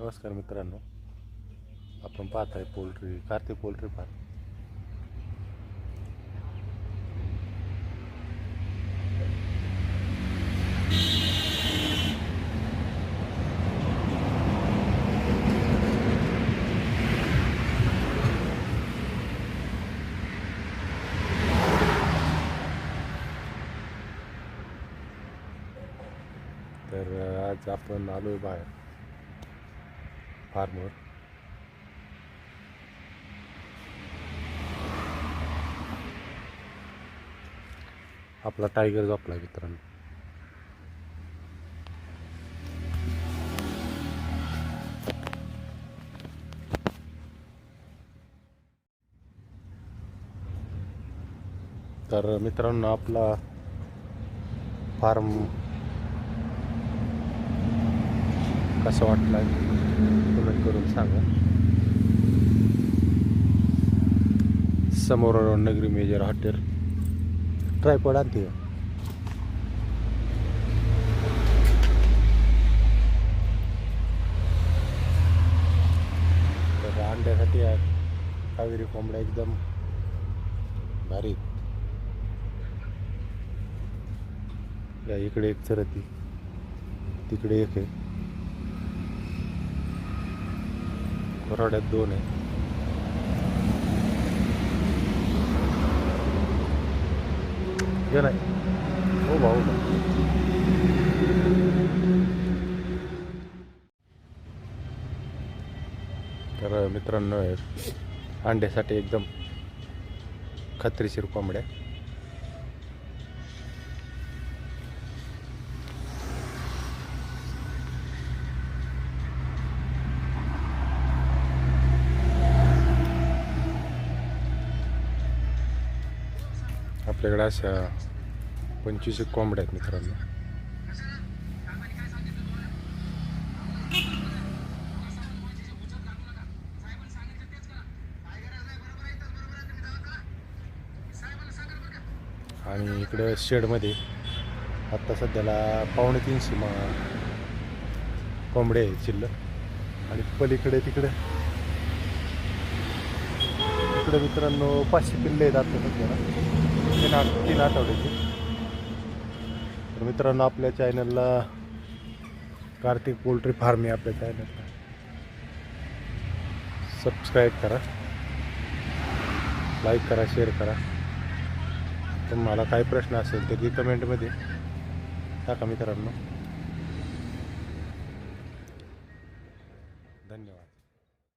नमस्कार मित्रांनो. आपण पाहत आहे पोल्ट्री कार्तिक पोल्ट्री फार्म तर आज आपण आलो आहे बाहेर. फार्मवर आपला टायगर झोपला मित्रांनो. तर मित्रांनो आपला फार्म कसा वाटला? कमेंट करून सांगा. समोर नगरी मेजर हॉटेल. ट्रायपॉड आणते तर अंड्यासाठी कावेरी कोंबड्या एकदम भारी. या इकडे एक चरती तिकडे एक आहे. कोराड्यात दोन आहे घे नाही हो भाऊ तर मित्रांनो अंड्यासाठी एकदम खात्रीशीर कोंबड्या आपल्याकडे अशा पंचवीस एक कोंबड्या आहेत मित्रांनो. आणि इकडं शेडमध्ये आत्ता सध्याला पावणे तीनशे मा कोंबडे आहेत शिल्लक. आणि पलीकडे तिकडे इकडे मित्रांनो पाचशे पिल्ले आहेत आत्ता सध्याला. म्हणजे तीन आठ तीन आठवड्याची तर मित्रांनो आपल्या चॅनलला कार्तिक पोल्ट्री फार्म आहे आपल्या चॅनलला. सबस्क्राईब करा. लाईक करा शेअर करा. तुम्हाला काही प्रश्न असेल तर ती कमेंटमध्ये टाका मित्रांनो. धन्यवाद.